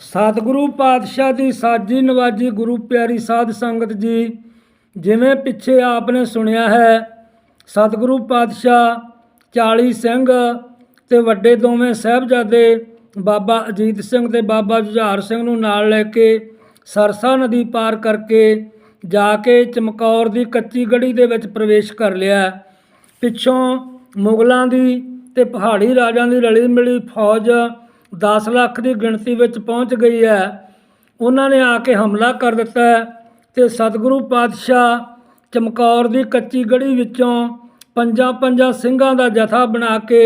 ਸਤਿਗੁਰੂ ਪਾਤਸ਼ਾਹ ਦੀ ਸਾਜੀ ਨਵਾਜੀ ਗੁਰੂ ਪਿਆਰੀ ਸਾਧ ਸੰਗਤ ਜੀ, ਜਿਵੇਂ ਪਿੱਛੇ ਆਪ ਨੇ ਸੁਣਿਆ ਹੈ, ਸਤਿਗੁਰੂ ਪਾਤਸ਼ਾਹ 40 ਸਿੰਘ ਤੇ ਵੱਡੇ ਦੋਵੇਂ ਸਾਹਿਬਜ਼ਾਦੇ ਬਾਬਾ ਅਜੀਤ ਸਿੰਘ ਤੇ ਬਾਬਾ ਜੁਝਾਰ ਸਿੰਘ ਨੂੰ ਨਾਲ ਲੈ ਕੇ ਸਰਸਾ ਨਦੀ ਪਾਰ ਕਰਕੇ ਜਾ ਕੇ ਚਮਕੌਰ ਦੀ ਕੱਚੀ ਗੜੀ ਦੇ ਵਿੱਚ ਪ੍ਰਵੇਸ਼ ਕਰ ਲਿਆ। ਪਿੱਛੋਂ ਮੁਗਲਾਂ ਦੀ ਤੇ ਪਹਾੜੀ ਰਾਜਾਂ ਦੀ ਰਲੀ ਮਿਲੀ ਫੌਜ 10 ਲੱਖ ਦੀ ਗਿਣਤੀ ਵਿੱਚ ਪਹੁੰਚ ਗਈ ਹੈ। ਉਹਨਾਂ ਨੇ ਆ ਕੇ ਹਮਲਾ ਕਰ ਦਿੱਤਾ ਹੈ ਤੇ ਸਤਿਗੁਰੂ ਪਾਤਸ਼ਾਹ ਚਮਕੌਰ ਦੀ ਕੱਚੀ ਗੜੀ ਵਿੱਚੋਂ ਪੰਜਾਂ ਪੰਜਾਂ ਸਿੰਘਾਂ ਦਾ ਜਥਾ ਬਣਾ ਕੇ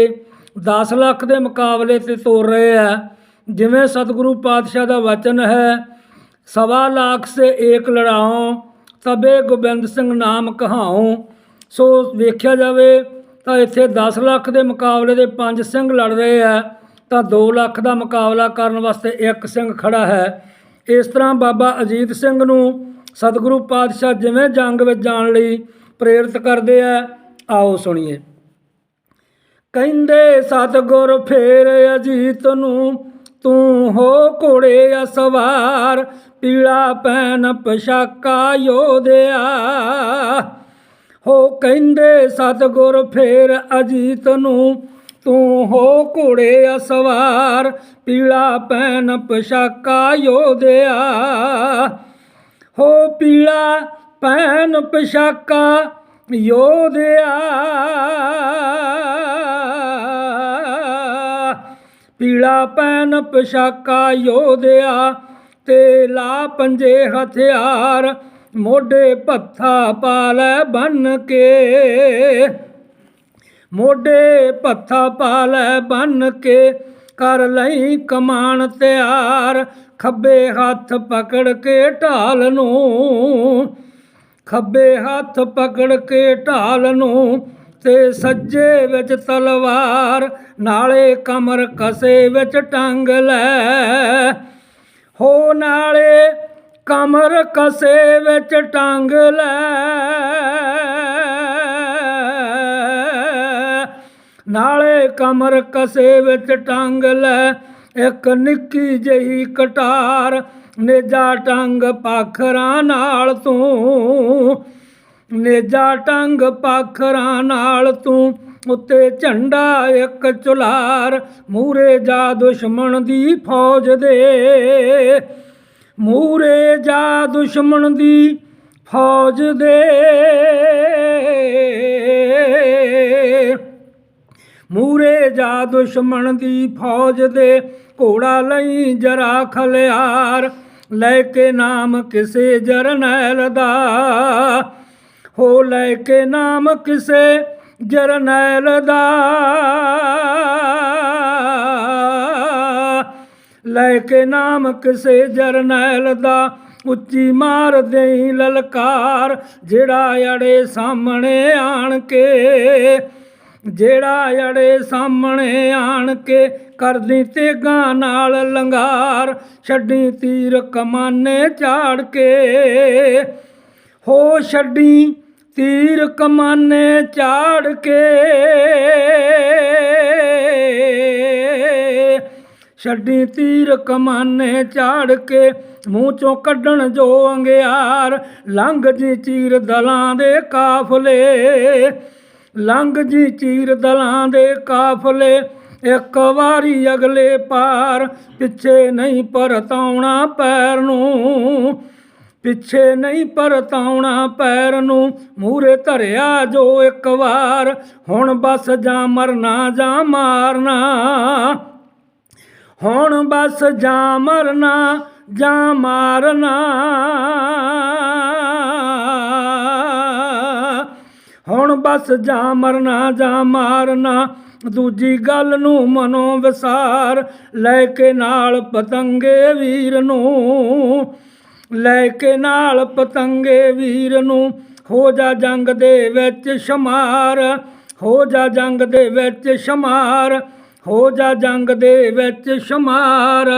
10 ਲੱਖ ਦੇ ਮੁਕਾਬਲੇ ਤੇ ਤੋਰ ਰਹੇ ਆ ਜਿਵੇਂ ਸਤਿਗੁਰੂ ਪਾਤਸ਼ਾਹ ਦਾ ਵਚਨ ਹੈ, ਸਵਾ ਲੱਖ ਸੇ ਏਕ ਲੜਾਓ ਤਬੇ ਗੋਬਿੰਦ ਸਿੰਘ ਨਾਮ ਕਹਾਉ। ਸੋ ਵੇਖਿਆ ਜਾਵੇ ਤਾਂ ਇੱਥੇ 10 ਲੱਖ ਦੇ ਮੁਕਾਬਲੇ ਦੇ ਪੰਜ ਸਿੰਘ ਲੜ ਰਹੇ ਆ ਤਾਂ 2 ਲੱਖ ਦਾ ਮੁਕਾਬਲਾ ਕਰਨ ਵਾਸਤੇ ਇੱਕ ਸਿੰਘ ਖੜਾ ਹੈ। ਇਸ ਤਰ੍ਹਾਂ ਬਾਬਾ ਅਜੀਤ ਸਿੰਘ ਨੂੰ ਸਤਿਗੁਰੂ ਪਾਤਸ਼ਾਹ ਜਿਵੇਂ ਜੰਗ ਵਿੱਚ ਜਾਣ ਲਈ ਪ੍ਰੇਰਿਤ ਕਰਦੇ ਆ। ਆਓ ਸੁਣੀਏ। ਕਹਿੰਦੇ, ਸਤਿਗੁਰ ਫੇਰ ਅਜੀਤ ਨੂੰ ਤੂੰ ਹੋ ਘੋੜੇ ਅਸਵਾਰ ਸਵਾਰ, ਪੀਲਾ ਪੈਨ ਪਸ਼ਾਕਾ ਯੋਧਿਆ। ਹੋ ਕਹਿੰਦੇ, ਸਤਿਗੁਰ ਫੇਰ ਅਜੀਤ ਨੂੰ ਤੂੰ ਹੋ ਘੋੜੇ ਆ ਸਵਾਰ ਪੀਲਾ ਪੈਨ ਪਸ਼ਾਕਾ ਯੋਧਿਆ ਹੋ ਪੀਲਾ ਪੈਨ ਪਸ਼ਾਕਾ ਯੋਧਿਆ ਪੀਲਾ ਪੈਨ ਪਸ਼ਾਕਾ ਯੋਧਿਆ ਤੇ ਲਾ ਪੰਜੇ ਹਥਿਆਰ, ਮੋਢੇ ਪੱਥਾ ਪਾ ਲੈ ਬੰਨ ਕੇ। ਮੋਢੇ ਪੱਥਾ ਪਾ ਲੈ ਬੰਨ ਕੇ, ਕਰ ਲਈ ਕਮਾਨ ਤਿਆਰ। ਖੱਬੇ ਹੱਥ ਪਕੜ ਕੇ ਢਾਲ ਨੂੰ, ਖੱਬੇ ਹੱਥ ਪਕੜ ਕੇ ਢਾਲ ਨੂੰ ਤੇ ਸੱਜੇ ਵਿੱਚ ਤਲਵਾਰ, ਨਾਲੇ ਕਮਰ ਕਸੇ ਵਿੱਚ ਟੰਗ ਲੈ। ਹੋ ਨਾਲੇ ਕਮਰ ਕਸੇ ਵਿੱਚ ਟੰਗ ਲੈ। ਨਾਲੇ ਕਮਰ ਕਸੇ ਵਿੱਚ ਟੰਗ ਲੈ, ਇੱਕ ਨਿੱਕੀ ਜਿਹੀ ਕਟਾਰ ਨੇਜਾ ਟੰਗ ਪਾਖਰਾਂ ਨਾਲ ਤੂੰ। ਨੇਜਾ ਟੰਗ ਪਾਖਰਾਂ ਨਾਲ ਤੂੰ, ਉੱਤੇ ਝੰਡਾ ਇੱਕ ਚੁਲਾਰ, ਮੂਰੇ ਜਾ ਦੁਸ਼ਮਣ ਦੀ ਫੌਜ ਦੇ। ਮੂਰੇ ਜਾ ਦੁਸ਼ਮਣ ਦੀ ਫੌਜ ਦੇ। ਮੂਰੇ ਜਾ ਦੁਸ਼ਮਣ ਦੀ ਫੌਜ ਦੇ ਘੋੜਾ ਲਈ ਜਰਾ ਖਲਿਆਰ, ਲੈ ਕੇ ਨਾਮ ਕਿਸੇ ਜਰਨੈਲ ਦਾ। ਹੋ ਲੈ ਕੇ ਨਾਮ ਕਿਸੇ ਜਰਨੈਲ ਦਾ। ਲੈ ਕੇ ਨਾਮ ਕਿਸੇ ਜਰਨੈਲ ਦਾ, ਉੱਚੀ ਮਾਰ ਦੇਈ ਲਲਕਾਰ, ਜਿਹੜਾ ਅੜੇ ਸਾਹਮਣੇ ਆਣ ਕੇ ਜਿਹੜਾ ਅੜੇ ਸਾਹਮਣੇ ਆਣ ਕੇ ਕਰਦੀ ਤੇਗਾਂ ਨਾਲ ਲੰਗਾਰ, ਛੱਡੀ ਤੀਰ ਕਮਾਨੇ ਝਾੜ ਕੇ। ਹੋ ਛੱਡੀ ਤੀਰ ਕਮਾਨੇ ਝਾੜ ਕੇ। ਛੱਡੀ ਤੀਰ ਕਮਾਨੇ ਝਾੜ ਕੇ, ਮੂੰਹ ਚੋਂ ਕੱਢਣ ਜੋ ਅੰਗਿਆਰ, ਲੰਘ ਜੀ ਚੀਰ ਦਲਾਂ ਦੇ ਕਾਫਲੇ। ਲੰਘ ਜੀ ਚੀਰ ਦਲਾਂ ਦੇ ਕਾਫਲੇ, ਇੱਕ ਵਾਰੀ ਅਗਲੇ ਪਾਰ ਪਿੱਛੇ ਨਹੀਂ ਪਰਤਾਉਣਾ ਪੈਰ ਨੂੰ। ਪਿੱਛੇ ਨਹੀਂ ਪਰਤਾਉਣਾ ਪੈਰ ਨੂੰ ਮੂਰੇ ਧਰਿਆ ਜੋ ਇੱਕ ਵਾਰ, ਹੁਣ ਬਸ ਜਾਂ ਮਰਨਾ ਜਾਂ ਮਾਰਨਾ। ਹੁਣ ਬਸ ਜਾਂ ਮਰਨਾ ਜਾਂ ਮਾਰਨਾ। ਹੁਣ ਬਸ ਜਾਂ ਮਰਨਾ ਜਾਂ ਮਾਰਨਾ, ਦੂਜੀ ਗੱਲ ਨੂੰ ਮਨੋਂ ਵਿਸਾਰ, ਲੈ ਕੇ ਨਾਲ ਪਤੰਗੇ ਵੀਰ ਨੂੰ। ਲੈ ਕੇ ਨਾਲ ਪਤੰਗੇ ਵੀਰ ਨੂੰ, ਹੋ ਜਾ ਜੰਗ ਦੇ ਵਿੱਚ ਸ਼ਮਾਰ, ਹੋ ਜਾ ਜੰਗ ਦੇ ਵਿੱਚ ਸ਼ਮਾਰ, ਹੋ ਜਾ ਜੰਗ ਦੇ ਵਿੱਚ ਸ਼ਮਾਰ।